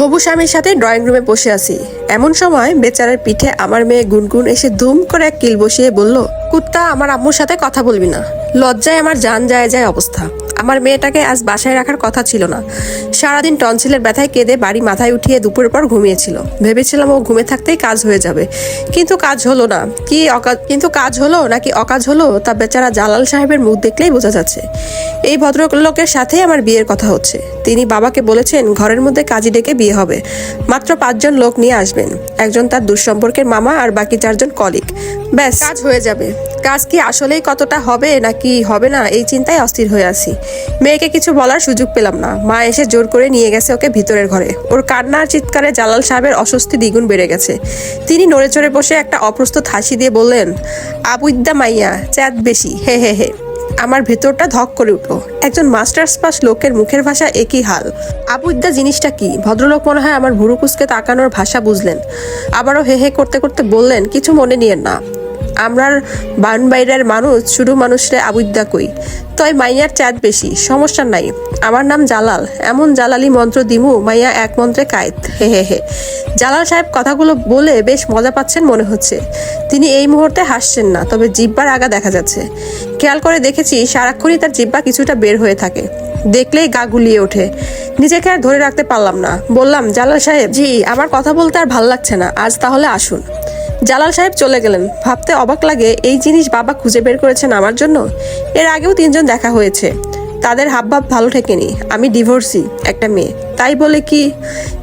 হবু স্বামীর সাথে ড্রয়িং রুমে বসে আছি। এমন সময় বেচারার পিঠে আমার মেয়ে গুনগুন এসে ধুম করে এক কিল বসিয়ে বলল, কুত্তা, আমার আম্মুর সাথে কথা বলবি না। লজ্জায় আমার যান যায় যায় অবস্থা। আমার মেয়েটাকে আজ বাসায় রাখার কথা ছিল না। সারাদিন টনসিলের ব্যথায় কেঁদে বাড়ি মাথায় উঠিয়ে দুপুরের পর ঘুমিয়েছিল। ভেবেছিলাম ও ঘুমে থাকতেই কাজ হয়ে যাবে। কিন্তু কাজ হলো না। কি অকাজ কিন্তু কাজ হলো নাকি অকাজ হলো তা বেচারা জালাল সাহেবের মুখ দেখলেই বোঝা যাচ্ছে। এই ভদ্রলোকের সাথেই আমার বিয়ের কথা হচ্ছে। তিনি বাবাকে বলেছেন, ঘরের মধ্যে কাজী ডেকে বিয়ে হবে। মাত্র পাঁচজন লোক নিয়ে আসবেন। একজন তার দুঃসম্পর্কের মামা আর বাকি চারজন কলিগ। ব্যাস, কাজ হয়ে যাবে। কাজ কি আসলেই কতটা হবে নাকি হবে না? এই চিন্তায় অস্থির হয়ে আছি। মেয়েকে কিছু বলার সুযোগ পেলাম না। মা এসে জোর করে নিয়ে গেছে ওকে ভিতরের ঘরে। ওর কান্নার চিৎকারে জালাল সাহেবের অস্বস্তি দ্বিগুণ বেড়ে গেছে। তিনি নড়ে চড়ে বসে একটা অপ্রস্তুত হাসি দিয়ে বললেন আবুদ্দা মাইয়া চ্যাত বেশি। হে হে হে। আমার ভেতরটা ধক করে উঠল। একজন মাস্টার্স পাস লোকের মুখের ভাষা একই হাল। আবুদ্দা জিনিসটা কি? ভদ্রলোক মনে হয় আমার ভুরু কুচকে তাকানোর ভাষা বুঝলেন। আবারও হে হে করতে করতে বললেন, কিছু মনে নিয়েন না। আমরার বান বাইরের মানুষ শুধু মানুষরে আবুদ্দা কই। তয় মাইয়ার চাঁদ বেশি, সমস্যা নাই। আমার নাম জালাল, এমন জালালি মন্ত্র দিমু, মাইয়া এক মন্ত্রে কায়েত হে হে হে। জালাল সাহেব কথাগুলো বলে বেশ মজা পাচ্ছেন মনে হচ্ছে। তিনি এই মুহূর্তে হাসছেন না, তবে জিব্বার আগা দেখা যাচ্ছে। খেয়াল করে দেখেছি সারাক্ষণই তার জিব্বা কিছুটা বের হয়ে থাকে। দেখলেই গা গুলিয়ে ওঠে। নিজেকে আর ধরে রাখতে পারলাম না। বললাম, জালাল সাহেব, জি, আমার কথা বলতে আর ভালো লাগছে না। আজ তাহলে আসুন। জালাল সাহেব চলে গেলেন। ভাবতে অবাক লাগে, এই জিনিস বাবা খুঁজে বের করেছেন আমার জন্য? এর আগেও তিনজন দেখা হয়েছে। তাদের হাবভাব ভালো ঠেকেনি। আমি ডিভোর্সি, একটা মেয়ে। তাই বলে কি,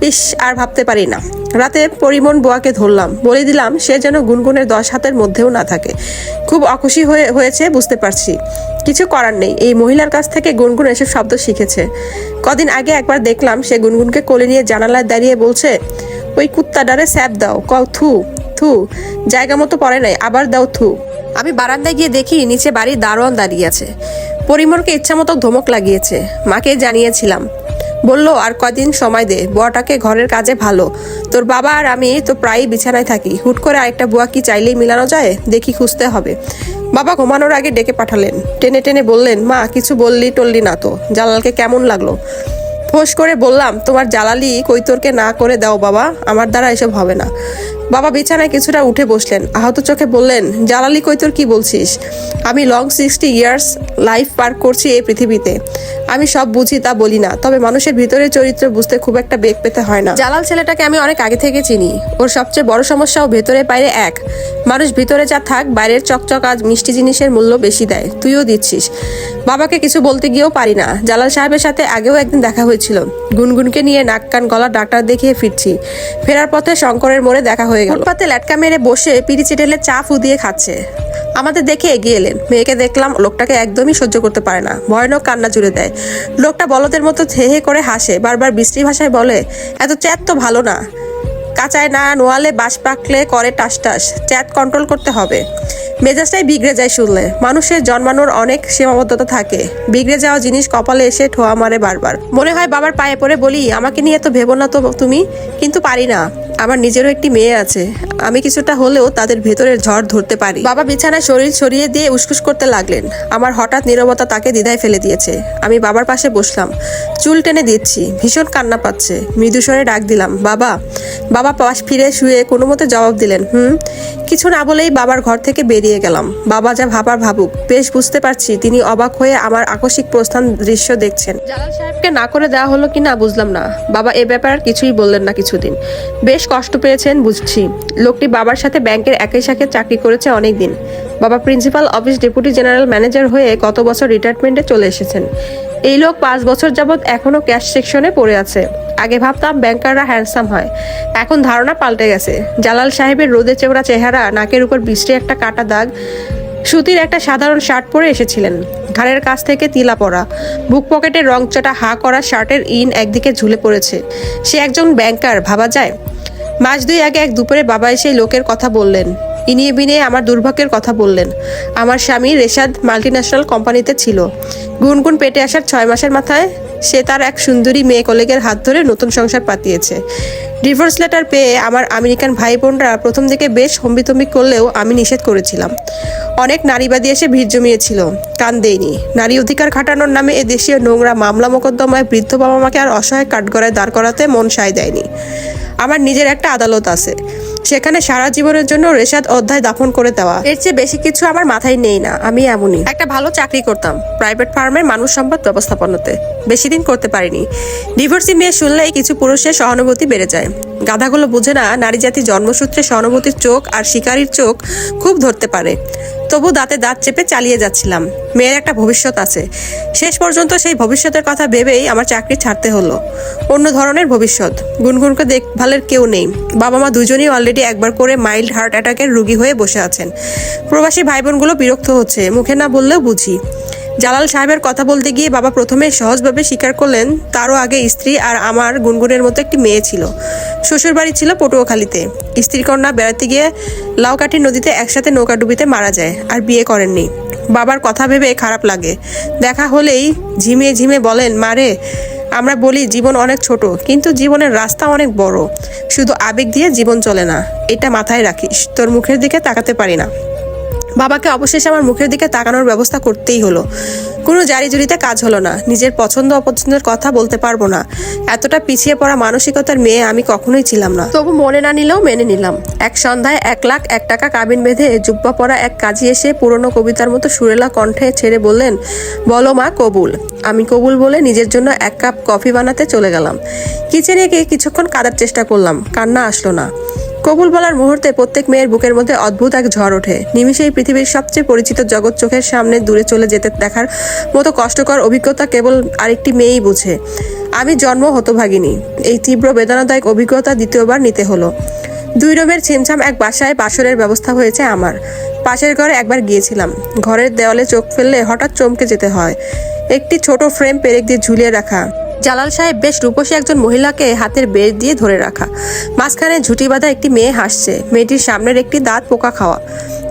ইস, আর ভাবতে পারি না। রাতে পরিমন বোয়াকে ধরলাম। বলে দিলাম, সে যেন গুনগুনের দশ হাতের মধ্যেও না থাকে। খুব অখুশি হয়ে, হয়েছে, বুঝতে পারছি। কিছু করার নেই। এই মহিলার কাছ থেকে গুনগুন এসব শব্দ শিখেছে। কদিন আগে একবার দেখলাম, সে গুনগুনকে কোলে নিয়ে জানালায় দাঁড়িয়ে বলছে, ওই কুত্তাডারে স্যাপ দাও। কও, থু। থু, জায়গা মতো পড়ে নাই, আবার দাও থু। আমি বারান্দায় গিয়ে দেখি নিচে বাড়ির দারোয়ান দাঁড়িয়ে আছে। পরিমরকে ইচ্ছা মতো ধমক লাগিয়েছে। মাকে জানিয়েছিলাম। বলল, আর কদিন সময় দে, বুয়াটাকে ঘরের কাজে ভালো। তোর বাবা আর আমি তো প্রায়ই বিছানায় থাকি। হুট করে আরেকটা বুয়া কি চাইলেই মিলানো যায়? দেখি খুঁজতে হবে। বাবা ঘুমানোর আগে ডেকে পাঠালেন। টেনে টেনে বললেন, মা, কিছু বললি টললি না তো। জালালকে কেমন লাগল? ফোঁস করে বললাম, তোমার জ্বালালি কৈতরকে না করে দাও বাবা, আমার দ্বারা এসব হবে না। বাবা বিছানায় কিছুটা উঠে বসলেন। আহত চোখে বললেন জ্বালালি কৈতর কি বলছিস? আমি লং সিক্সটি ইয়ার্স লাইফ পার করছি এই পৃথিবীতে। আমি সব বুঝি, তা বলি না। তবে মানুষের ভিতরের চরিত্র বুঝতে খুব একটা বেগ পেতে হয় না। জালাল ছেলেটাকে আমি অনেক আগে থেকে চিনি। ওর সবচেয়ে বড় সমস্যাও ভেতরে বাইরে এক। মানুষ ভিতরে যা থাক, বাইরের চকচক আজ মিষ্টি জিনিসের মূল্য বেশি দেয়। তুইও দিচ্ছিস। বাবাকে কিছু বলতে গিয়েও পারি না। জালাল সাহেবের সাথে আগেও একদিন দেখা হয়েছিল। গুনগুনকে নিয়ে নাক কান গলা ডাক্তার দেখিয়ে ফিরছি। ফেরার পথে শঙ্করের মোড়ে দেখা হয়ে গেল। ফুটপাতে ল্যাটকা মেরে বসে পিড়ি চিটেলে চা ফু দিয়ে খাচ্ছে। আমাদের দেখে এগিয়ে এলেন। মেয়েকে দেখলাম লোকটাকে একদমই সহ্য করতে পারে না। ভয়ানক কান্না জুড়ে দেয়। লোকটা বলদের মতো থেহে করে হাসে, বারবার বৃষ্টি ভাষায় বলে, এত চ্যাত তো ভালো না। কাঁচায় না, নোয়ালে বাস পাকলে করে টাস টাস। চ্যাট কন্ট্রোল করতে হবে। মেজাজটাই বিগড়ে যায় শুনলে। মানুষের জন্মানোর অনেক সীমাবদ্ধতা থাকে। বিগড়ে যাওয়া জিনিস কপালে এসে ঠোয়া মারে বারবার। মনে হয় বাবার পায়ে পড়ে বলি, আমাকে নিয়ে তো ভেবো না তো তুমি? কিন্তু পারি না। আমার নিজেরও একটি মেয়ে আছে। আমি কিছুটা হলেও তাদের ভেতরের ঝড় ধরতে পারি। বাবা বিছানায় শরীর ছড়িয়ে দিয়ে উসকুস করতে লাগলেন। আমার হঠাৎ নীরবতা তাকে দ্বিধায় ফেলে দিয়েছে। আমি বাবার পাশে বসলাম। চুল টেনে দিচ্ছি। ভীষণ কান্না পাচ্ছে। মৃদুস্বরে ডাক দিলাম, বাবা বাবা পাশ ফিরে শুয়ে কোনো মতে জবাব দিলেন, হুম? কিছু না বলেই বাবার ঘর থেকে বেরিয়ে গেলাম। বাবা যা ভাবার ভাবুক, বেশ বুঝতে পারছি তিনি অবাক হয়ে আমার আকস্মিক প্রস্থান দৃশ্য দেখছেন। জালাল সাহেবকে না করে দেওয়া হলো কি না বুঝলাম না। বাবা এ ব্যাপারে কিছুই বললেন না কিছুদিন। বেশ কষ্ট পেয়েছেন, বুঝছি। লোকটি বাবার সাথে ব্যাংকের একই শাখে চাকরি করেছে অনেক দিন বাবা principal office deputy general manager হয়ে গত বছর রিটায়ারমেন্টে চলে এসেছেন। এই লোক পাঁচ বছর যাবৎ এখনও ক্যাশ সেকশনে পড়ে আছে। আগে ভাবতাম ব্যাংকাররা হ্যান্ডসাম হয়। এখন ধারণা পাল্টে গেছে। জালাল সাহেবের রোদে চেওড়া চেহারা, নাকের উপর বৃষ্টি একটা কাটা দাগ, সুতির একটা সাধারণ শার্ট পরে এসেছিলেন। ঘাড়ের কাছ থেকে তিলা পরা। বুক পকেটের রংচটা হা করা শার্টের ইন একদিকে ঝুলে পড়েছে। সে একজন ব্যাংকার, ভাবা যায়? মাস দুই আগে এক দুপুরে বাবা এসে লোকের কথা বললেন। ইনিয়ে বিনিয়ে আমার দুর্ভাগ্যের কথা বললেন। আমার স্বামী রেশাদ মাল্টিন্যাশনাল কোম্পানিতে ছিল। গুনগুন পেটে আসার ছয় মাসের মাথায় সে তার এক সুন্দরী মেয়ে কলেগের হাত ধরে নতুন সংসার পাতিয়েছে। ডিভোর্স লেটার পেয়ে আমার আমেরিকান ভাই বোনরা প্রথম দিকে বেশ হম্বিতম্বি করলেও আমি নিষেধ করেছিলাম। অনেক নারীবাদী এসে ভিড় জমিয়েছিল। কান দেয়নি। নারী অধিকার খাটানোর নামে এ দেশীয় নোংরা মামলা মোকদ্দমায় বৃদ্ধ বাবা মাকে আর অসহায় কাঠগড়ায় দাঁড় করাতে মন সায় দেয়নি। আমার নিজের একটা আদালত আছে। সেখানে সারা জীবনের জন্য রেশাদ অধ্যায় দাফন করে দেওয়া। এর চেয়ে বেশি কিছু আমার মাথায় নেই না, আমি এমনই। একটা ভালো চাকরি করতাম, প্রাইভেট ফার্মের মানুষ সম্পদ ব্যবস্থাপনাতে। বেশি দিন করতে পারিনি। ডিভোর্সি মেয়ে শুনলেই কিছু পুরুষের সহানুভূতি বেড়ে যায়। গাধাগুলো বুঝে না নারী জাতি জন্মসূত্রে সহানুভূতির চোখ আর শিকারীর চোখ খুব ধরতে পারে। তবু দাঁতে দাঁত চেপে চালিয়ে যাচ্ছিলাম। মেয়ের একটা ভবিষ্যৎ আছে। শেষ পর্যন্ত সেই ভবিষ্যতের কথা ভেবেই আমার চাকরি ছাড়তে হলো। অন্য ধরনের ভবিষ্যৎ। গুনগুনকে দেখভালের কেউ নেই। বাবা মা দুজনেই অলরেডি একবার করে মাইল্ড হার্ট অ্যাটাকের রুগী হয়ে বসে আছেন। প্রবাসী ভাই বোনগুলো বিরক্ত হচ্ছে। মুখে না বললেও বুঝি। জালাল সাহেবের কথা বলতে গিয়ে বাবা প্রথমে সহজভাবে স্বীকার করলেন, তারও আগে স্ত্রী আর আমার গুনগুনের মতো একটি মেয়ে ছিল। শ্বশুর বাড়ি ছিল পটুয়াখালীতে। স্ত্রী কন্যা বেড়াতে গিয়ে লাউকাঠি নদীতে একসাথে নৌকা ডুবিতে মারা যায় আর বিয়ে করেননি। বাবার কথা ভেবে খারাপ লাগে। দেখা হলেই ঝিমিয়ে ঝিমে বলেন মারে আমরা বলি জীবন অনেক ছোট, কিন্তু জীবনের রাস্তা অনেক বড়। শুধু আবেগ দিয়ে জীবন চলে না, এটা মাথায় রাখিস, তোর মুখের দিকে তাকাতে পারি না। বাবাকে অবশেষে আমার মুখের দিকে তাকানোর ব্যবস্থা করতেই হলো। কোনো জারি জুরিতে কাজ হলো না। নিজের পছন্দ অপছন্দের কথা বলতে পারব না। এতটা পিছিয়ে পড়া মানসিকতার মেয়ে আমি কখনোই ছিলাম না। তবু মনে না নিলেও মেনে নিলাম। এক সন্ধ্যায় এক লাখ এক টাকা কাবিন বেঁধে জুব্বা পরা এক কাজী এসে পুরনো কবিতার মতো সুরেলা কণ্ঠে ছেড়ে বললেন, বলো মা, কবুল। আমি কবুল বলে নিজের জন্য এক কাপ কফি বানাতে চলে গেলাম। কিচেনে গিয়ে কিছুক্ষণ কাদার চেষ্টা করলাম। কান্না আসলো না। কবুল বলার মুহূর্তে প্রত্যেক মেয়ের বুকের মধ্যে অদ্ভুত এক ঝড় ওঠে। নিমিষেই পৃথিবীর সবচেয়ে পরিচিত জগৎ চোখের সামনে দূরে চলে যেতে দেখার মতো কষ্টকর অভিজ্ঞতা কেবল আরেকটি মেয়েই বুঝে। আমি জন্ম হতভাগিনী। এই তীব্র বেদনাদায়ক অভিজ্ঞতা দ্বিতীয়বার নিতে হলো। দুই রুমের ছিমছাম এক বাসায় বাসরের ব্যবস্থা হয়েছে আমার। পাশের ঘরে একবার গিয়েছিলাম। ঘরের দেওয়ালে চোখ ফেললে হঠাৎ চমকে যেতে হয়। একটি ছোট ফ্রেম পেরেক দিয়ে ঝুলিয়ে রাখা। জালাল সাহেব বেশ রূপসী একজন মহিলাকে হাতের বেশ দিয়ে ধরে রাখা। মাঝখানে ঝুটি বাঁধা একটি মেয়ে হাসছে। মেয়েটির সামনের একটি দাঁত পোকা খাওয়া।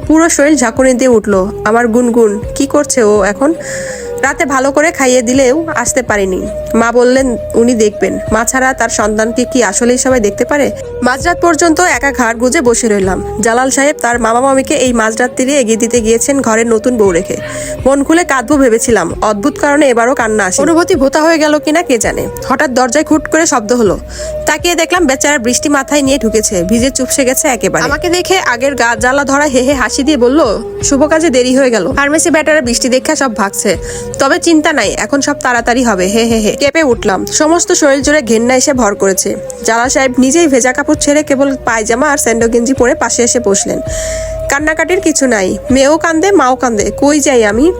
পুরো শরীর ঝাঁকুনি দিয়ে উঠল। আমার গুনগুন, কি করছে ও এখন? রাতে ভালো করে খাইয়ে দিলেও আসতে পারেনি। মা বললেন, উনি দেখবেন। মা ছাড়া তার সন্তানকে কি আসলেই সবাই দেখতে পারে? মাঝরাত পর্যন্ত একা ঘাড় গুজে বসে রইলাম। জালাল সাহেব তার মামা মামিকে এই মাঝরাত তীরে এগিয়ে দিতে গিয়েছেন ঘরের নতুন বউ রেখে। মন খুলে কাঁদবো ভেবেছিলাম। অদ্ভুত কারণে এবারও কান্না আসে। অনুভূতি ভোতা হয়ে গেল কিনা কে জানে। হঠাৎ দরজায় খুট করে শব্দ হলো। তাকিয়ে দেখলাম বেচারা বৃষ্টি মাথায় নিয়ে ঢুকেছে। ভিজে চুপসে গেছে একেবারে। আমাকে দেখে আগের গা জ্বালা ধরা হেহে হাসি দিয়ে বলল, শুভ কাজে দেরি হয়ে গেল। ফার্মেসি ব্যাটারা বৃষ্টি দেখা সব ভাগছে। তবে চিন্তা নাই, এখন সব তাড়াতাড়ি হবে। হে হে হে। কেঁপে উঠলাম। সমস্ত শরীর জুড়ে ঘেন্না এসে ভর করেছে। জালা সাহেব নিজেই ভেজা কাপড় ছেড়ে কেবল পায়জামা আর স্যান্ডো গেঞ্জি পরে পাশে এসে বসলেন। কান্নাকাটির কিছু নাই। মেয়েও কান্দে, মাও কান্দে। কই যাই আমি?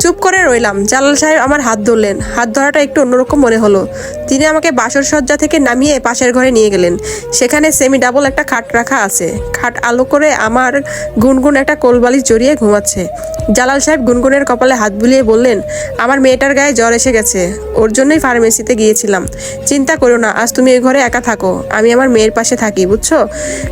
চুপ করে রইলাম। জালাল সাহেব আমার হাত ধরলেন। হাত ধরাটা একটু অন্যরকম মনে হলো। তিনি আমাকে বাসর সজ্জা থেকে নামিয়ে পাশের ঘরে নিয়ে গেলেন। সেখানে সেমি ডাবল একটা খাট রাখা আছে। খাট আলো করে আমার গুনগুন একটা কোলবালিশ জড়িয়ে ঘুমাচ্ছে। জালাল সাহেব গুনগুনের কপালে হাত বুলিয়ে বললেন, আমার মেয়েটার গায়ে জ্বর এসে গেছে। ওর জন্যই ফার্মেসিতে গিয়েছিলাম। চিন্তা করো না, আজ তুমি এই ঘরে একা থাকো। আমি আমার মেয়ের পাশে থাকি, বুঝছ?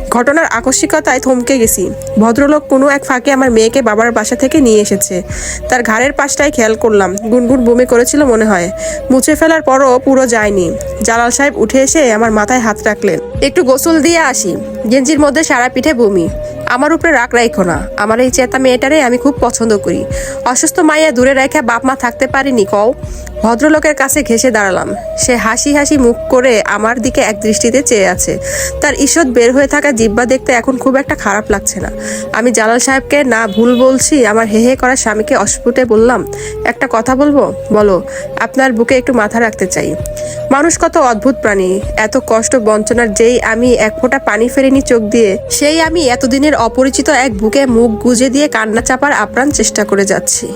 ঘটনার আকস্মিকতায় থমকে গেছি। ভদ্রলোক কোনো এক ফাঁকে আমার মেয়েকে বাবার বাসা থেকে নিয়ে এসেছে। তার ঘাড়ের পাশটাই খেয়াল করলাম। গুনগুন বমি করেছিল মনে হয়। মুছে ফেলার পরও পুরো যায়নি। জালাল সাহেব উঠে এসে আমার মাথায় হাত রাখলেন। একটু গোসল দিয়ে আসি। গেঞ্জির মধ্যে সারা পিঠে বমি। আমার উপরে রাগ রাখো না। আমার এই চেতা মেয়েটারে আমি খুব পছন্দ করি। অসুস্থ মাইয়া দূরে রেখে বাপ মা থাকতে পারিনি কও। ভদ্রলোকের কাছে ঘেসে দাঁড়ালাম। সে হাসি হাসি মুখ করে আমার দিকে এক দৃষ্টিতে চেয়ে আছে। তার ঈষৎ বের হয়ে থাকা জিব্বা দেখতে এখন খুব একটা খারাপ লাগছে না। আমি জালাল সাহেবকে না ভুল বলছি, আমার হে হে করা স্বামীকে অস্ফুটে বললাম, একটা কথা বলব? বলো, আপনার বুকে একটু মাথা রাখতে চাই। মানুষ কত অদ্ভুত প্রাণী, এত কষ্ট বঞ্চনার যেই আমি এক ফোঁটা পানি ফেরিনি চোখ দিয়ে, সেই আমি এতদিনের অপরিচিত এক বুকে মুখ গুজে দিয়ে কান্না চাপার আপ্রাণ চেষ্টা করে যাচ্ছি।